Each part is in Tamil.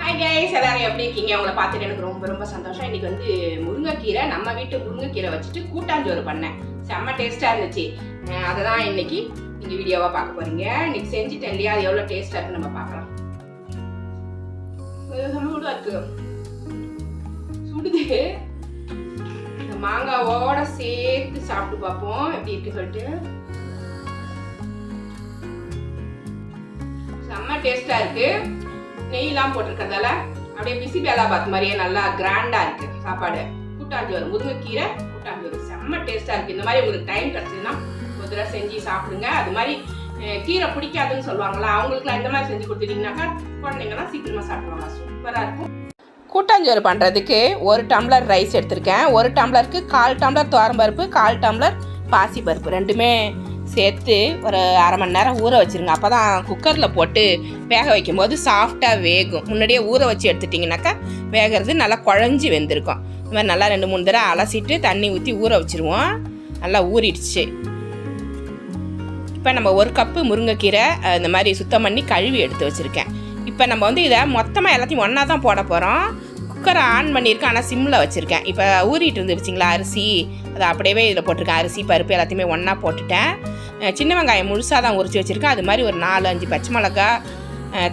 ஹாய் கைஸ் எல்லாரும் எப்படி இருக்கீங்க? உங்களை பார்த்துட்டு எனக்கு ரொம்ப ரொம்ப சந்தோஷம். இன்னைக்கு வந்து முருங்கைக்கீரை நம்ம வீட்டு முருங்கைக்கீரை வச்சுட்டு கூட்டாஞ்சோறு பண்ணேன். செம்ம டேஸ்ட்டாக இருந்துச்சு. அதை தான் இன்னைக்கு நீங்கள் வீடியோவாக பார்க்க போறீங்க. இன்னைக்கு செஞ்சுட்டேன் இல்லையா? அது எவ்வளோ டேஸ்ட்டாக இருக்குன்னு நம்ம பார்க்கலாம். சூடாக இருக்கு. சுடுது. மாங்காவோட சேர்த்து சாப்பிட்டு பார்ப்போம். எப்படி இருக்கு சொல்லிட்டு. செம்ம டேஸ்ட்டாக இருக்குது நெய்லாம் போட்டிருக்கிறதால அப்படியே பிசி பாத் மாதிரியே நல்லா கிராண்டாக இருக்குது சாப்பாடு. கூட்டாஞ்சோறு முருங்கைக்கீரை கூட்டாஞ்சோறு. செம்ம டேஸ்ட்டாக இருக்குது இந்த மாதிரி உங்களுக்கு டைம் கிடைச்சதுன்னா ஒரு தடவை செஞ்சு சாப்பிடுங்க. அது மாதிரி கீரை பிடிக்காதுன்னு சொல்லுவாங்களா அவங்களுக்குலாம் இந்த மாதிரி செஞ்சு கொடுத்துட்டீங்கன்னாக்கா குழந்தைங்கலாம் சீக்கிரமாக சாப்பிடுவாங்க. சூப்பராக இருக்கும். கூட்டாஞ்சோறு பண்ணுறதுக்கு ஒரு டம்ளர் ரைஸ் எடுத்திருக்கேன். ஒரு டம்ளருக்கு கால் டம்ளர் துவரம்பருப்பு கால் டம்ளர் பாசிப்பருப்பு. ரெண்டுமே சேர்த்து ஒரு அரை மணி நேரம் ஊற வச்சிருங்க. அப்போ தான் குக்கரில் போட்டு வேக வைக்கும்போது சாஃப்டாக வேகும். முன்னாடியே ஊற வச்சு எடுத்துட்டிங்கனாக்கா வேகிறது நல்லா குழஞ்சி வெந்திருக்கும். இந்த மாதிரி நல்லா ரெண்டு மூணு தடவை அலசிட்டு தண்ணி ஊற்றி ஊற வச்சிருவோம். நல்லா ஊறிடுச்சு. இப்போ நம்ம ஒரு கப்பு முருங்கைக்கீரை இந்த மாதிரி சுத்தம் பண்ணி கழுவி எடுத்து வச்சுருக்கேன். இப்போ நம்ம வந்து இதை மொத்தமாக எல்லாத்தையும் ஒன்றா தான் போட போகிறோம் குக்கரை ஆன் பண்ணியிருக்கேன் ஆனால் சிம்மில் வச்சுருக்கேன். இப்போ ஊறிட்டு இருந்துருச்சிங்களா அரிசி? அதை அப்படியே இதில் போட்டிருக்கேன். அரிசி பருப்பு எல்லாத்தையுமே ஒன்றா போட்டுட்டேன். சின்ன வெங்காயம் முழுசாக தான் உரிச்சு வச்சுருக்கேன். அது மாதிரி ஒரு நாலு அஞ்சு பச்சை மிளகா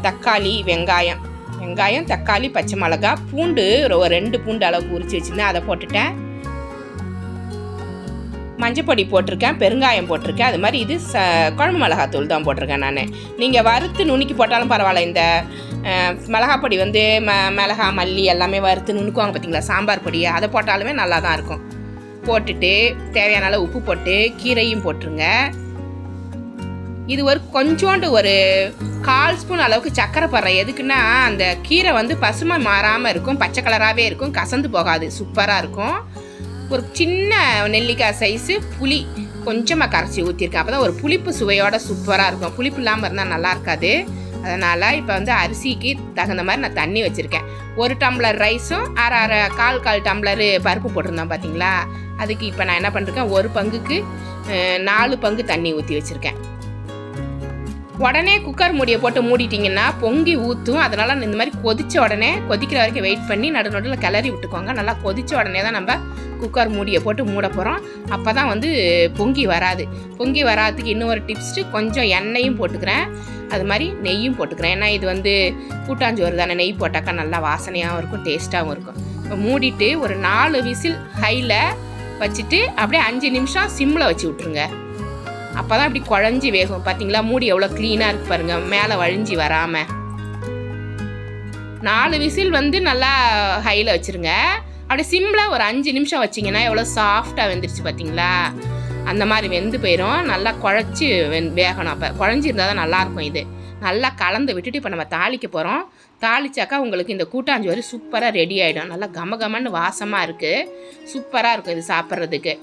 தக்காளி வெங்காயம். வெங்காயம் தக்காளி பச்சை மிளகா பூண்டு ஒரு ரெண்டு பூண்டு அளவுக்கு உரிச்சு வச்சுருந்தேன். அதை போட்டுட்டேன். மஞ்சப்பொடி போட்டிருக்கேன் பெருங்காயம் போட்டிருக்கேன். அது மாதிரி இது ச குழம்பு மிளகாத்தூள் தான் போட்டிருக்கேன் நான். நீங்கள் வறுத்து நுணுக்கி போட்டாலும் பரவாயில்ல. இந்த அஹ், பொடி வந்து ம மிளகா மல்லி எல்லாமே வறுத்து நுணுக்குவாங்க பார்த்தீங்களா? சாம்பார் பொடி. அதை போட்டாலுமே நல்லா தான் இருக்கும். போட்டுட்டு தேவையான அளவு உப்பு போட்டு கீரையும் போட்டுருங்க. இது ஒரு கொஞ்சோண்டு ஒரு கால் ஸ்பூன் அளவுக்கு சக்கரை படுறேன் எதுக்குன்னா அந்த கீரை வந்து பசுமை மாறாமல் இருக்கும் பச்சை கலராகவே இருக்கும் கசந்து போகாது சூப்பராக இருக்கும். ஒரு சின்ன நெல்லிக்காய் சைஸு புளி கொஞ்சமாக கரைச்சி ஊற்றிருக்கேன் அப்போ தான் ஒரு புளிப்பு சுவையோட சூப்பராக இருக்கும். புளிப்பு இல்லாமல் இருந்தால் நல்லா இருக்காது. அதனால் இப்போ வந்து அரிசிக்கு தகுந்த மாதிரி நான் தண்ணி வச்சுருக்கேன். ஒரு டம்ளர் ரைஸும் அரை அரை கால் கால் டம்ளரு பருப்பு போட்டிருந்தோம் பார்த்தீங்களா அதுக்கு இப்போ நான் என்ன பண்ணிருக்கேன்? ஒரு பங்குக்கு நாலு பங்கு தண்ணி ஊற்றி வச்சுருக்கேன். உடனே குக்கர் மூடியை போட்டு மூடிட்டிங்கன்னா பொங்கி ஊற்றும் அதனால் இந்த மாதிரி கொதித்த உடனே கொதிக்கிற வரைக்கும் வெயிட் பண்ணி நடு நடுவில் கிளறி விட்டுக்கோங்க. நல்லா கொதித்த உடனே தான் நம்ம குக்கர் மூடியை போட்டு மூட போகிறோம் அப்போ தான் வந்து பொங்கி வராது. பொங்கி வராதுக்கு இன்னும் ஒரு டிப்ஸ்ட்டு கொஞ்சம் எண்ணெயும் போட்டுக்கிறேன். அது மாதிரி நெய்யும் போட்டுக்கிறேன். ஏன்னா இது வந்து கூட்டாஞ்சோறு தானே. நெய் போட்டாக்கா நல்லா வாசனையாகவும் இருக்கும் டேஸ்ட்டாகவும் இருக்கும். இப்போ மூடிட்டு ஒரு நாலு விசில் ஹையில் வச்சுட்டு அப்படியே அஞ்சு நிமிஷம் சிம்மில் வச்சு விட்ருங்க அப்போ தான் இப்படி குழஞ்சி வேகும். பார்த்தீங்களா மூடி எவ்வளோ க்ளீனாக இருக்கு பாருங்கள் மேலே வழிஞ்சி வராமல் நாலு விசில் வந்து நல்லா ஹையில் வச்சுருங்க. அப்படியே சிம்மில் ஒரு அஞ்சு நிமிஷம் வச்சிங்கன்னா எவ்வளோ சாஃப்டாக வெந்துருச்சு பார்த்தீங்களா அந்த மாதிரி வெந்து போயிடும் நல்லா குழச்சி வெந் வேகணும். அப்போ குழஞ்சிருந்தால் தான் நல்லாயிருக்கும் இது. நல்லா கலந்து விட்டுட்டு இப்போ நம்ம தாளிக்க போகிறோம் தாளிச்சாக்கா உங்களுக்கு இந்த கூட்டாஞ்சோறு சூப்பராக ரெடி ஆகிடும் நல்லா கம கமன்னு வாசமாக இருக்குது சூப்பராக இருக்கும் இது சாப்பிட்றதுக்கு.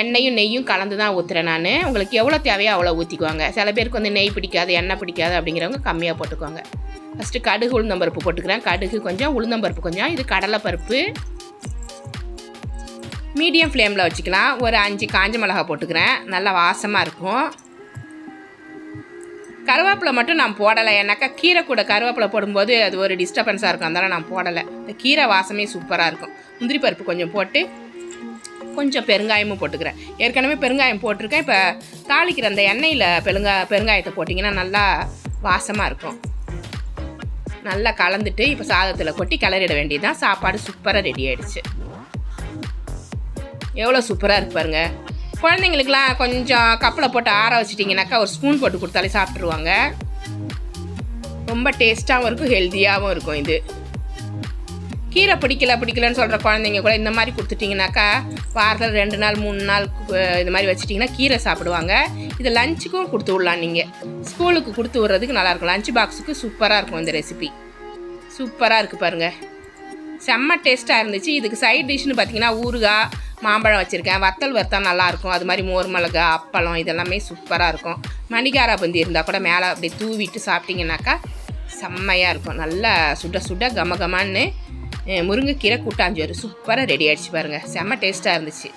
எண்ணெயும் நெய்யும் கலந்து தான் ஊற்றுறேன் நான். உங்களுக்கு எவ்வளோ தேவையோ அவ்வளோ ஊற்றிக்குவாங்க சில பேருக்கு வந்து நெய் பிடிக்காது எண்ணெய் பிடிக்காது அப்படிங்கிறவங்க கம்மியாக போட்டுக்குவாங்க ஃபஸ்ட்டு கடுகு உளுந்தம்பருப்பு போட்டுக்கிறேன். கடுகு கொஞ்சம் உளுந்தம்பருப்பு கொஞ்சம் இது கடலைப்பருப்பு. மீடியம் ஃப்ளேமில் வச்சுக்கலாம். ஒரு அஞ்சு காஞ்ச மிளகா போட்டுக்கிறேன். நல்லா வாசமாக இருக்கும். கருவேப்பிலை மட்டும் நான் போடலை. ஏன்னாக்கா கீரை கூட கருவேப்பிலை போடும்போது அது ஒரு டிஸ்டர்பன்ஸாக இருக்கும். அதனால் நான் போடலை. இந்த கீரை வாசமே சூப்பராக இருக்கும். முந்திரி பருப்பு கொஞ்சம் போட்டு கொஞ்சம் பெருங்காயமும் போட்டுக்கிறேன். ஏற்கனவே பெருங்காயம் போட்டிருக்கேன். இப்போ தாளிக்கிற அந்த எண்ணெயில் பெருங்கா பெருங்காயத்தை போட்டிங்கன்னா நல்லா வாசமாக இருக்கும். நல்லா கலந்துட்டு இப்போ சாதத்தில் கொட்டி கிளறிட வேண்டியதுதான். சாப்பாடு சூப்பராக ரெடி ஆகிடுச்சு எவ்வளோ சூப்பராக இருப்பாருங்க பாருங்க. குழந்தைங்களுக்குலாம் கொஞ்சம் கப்பில் போட்டு ஆற வச்சிட்டிங்கனாக்கா ஒரு ஸ்பூன் போட்டு கொடுத்தாலே சாப்பிட்ருவாங்க ரொம்ப டேஸ்ட்டாகவும் இருக்கும் ஹெல்த்தியாகவும் இருக்கும் இது. கீரை பிடிக்கல பிடிக்கலன்னு சொல்கிற குழந்தைங்க கூட இந்த மாதிரி கொடுத்துட்டிங்கனாக்கா வாரத்தில் ரெண்டு நாள் மூணு நாள் இது மாதிரி வச்சுட்டிங்கன்னா கீரை சாப்பிடுவாங்க. இது லஞ்சுக்கும் கொடுத்து விடலாம் நீங்கள் ஸ்கூலுக்கு கொடுத்து விட்றதுக்கு நல்லாயிருக்கும் லஞ்ச் பாக்ஸுக்கு சூப்பராக இருக்கும் இந்த ரெசிபி சூப்பராக இருக்குது பாருங்கள் செம்ம டேஸ்ட்டாக இருந்துச்சு. இதுக்கு சைட் டிஷ்னு பார்த்தீங்கன்னா ஊறுகாய் மாம்பழம் வச்சுருக்கேன். வத்தல் வறுத்தா நல்லாயிருக்கும் அது மாதிரி மோர் மிளகா அப்பளம் இதெல்லாமே சூப்பராக இருக்கும். மணிகாரா பந்தி இருந்தால் கூட மேலே அப்படி தூவிட்டு சாப்பிட்டிங்கனாக்கா செம்மையாக இருக்கும். நல்லா சுட சுட கமகமான்னு முருங்கைக்கீரை கூட்டாஞ்சோறு சூப்பராக ரெடி ஆகிடுச்சு பாருங்கள் செம்ம டேஸ்ட்டாக இருந்துச்சு.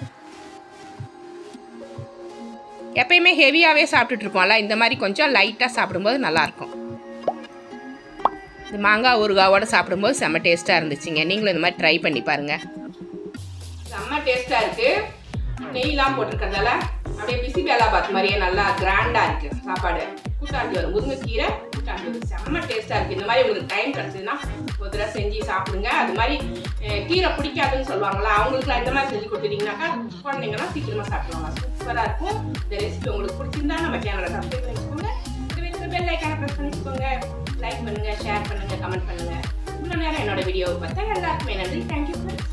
எப்பயுமே ஹெவியாகவே சாப்பிட்டுட்ருப்போம்ல இந்த மாதிரி கொஞ்சம் லைட்டாக சாப்பிடும்போது நல்லாயிருக்கும் இந்த மாங்காய் ஊறுகாவோடு சாப்பிடும்போது செம்ம டேஸ்ட்டாக இருந்துச்சுங்க. நீங்களும் இந்த மாதிரி ட்ரை பண்ணி பாருங்கள் செம்ம டேஸ்ட்டாக இருக்குது நெய்லாம் போட்டிருக்கறதால அப்படியே பிசி பாத் மாதிரியே நல்லா கிராண்டாக இருக்குது சாப்பாடு. கூட்டாண்டி வரும் முருங்கைக்கீரை கூட்டாண்டி வரும் செம்ம டேஸ்ட்டாக இருக்குது இந்த மாதிரி உங்களுக்கு டைம் கிடச்சதுன்னா ஒரு தடவை செஞ்சு சாப்பிடுங்க. அது மாதிரி கீரை பிடிக்காதுன்னு சொல்லுவாங்களா அவங்களுக்குலாம் இந்த மாதிரி செஞ்சு கொடுத்துட்டீங்கன்னாக்கா குழந்தைங்கலாம் சீக்கிரமாக சாப்பிடுவாங்க. சூப்பராக இருக்கும். இந்த ரெசிபி உங்களுக்கு பிடிச்சிருந்தா நம்ம சேனலை சப்ஸ்கிரைப் பண்ணிக்கோங்க. இந்த பெல் ஐக்கான ப்ரெஸ் பண்ணிக்கோங்க. லைக் பண்ணுங்கள் ஷேர் பண்ணுங்கள் கமெண்ட் பண்ணுங்கள் இவ்வளோ நேரம் என்னோட வீடியோவை பார்த்தா எல்லாருக்குமே நன்றி. Thank you friends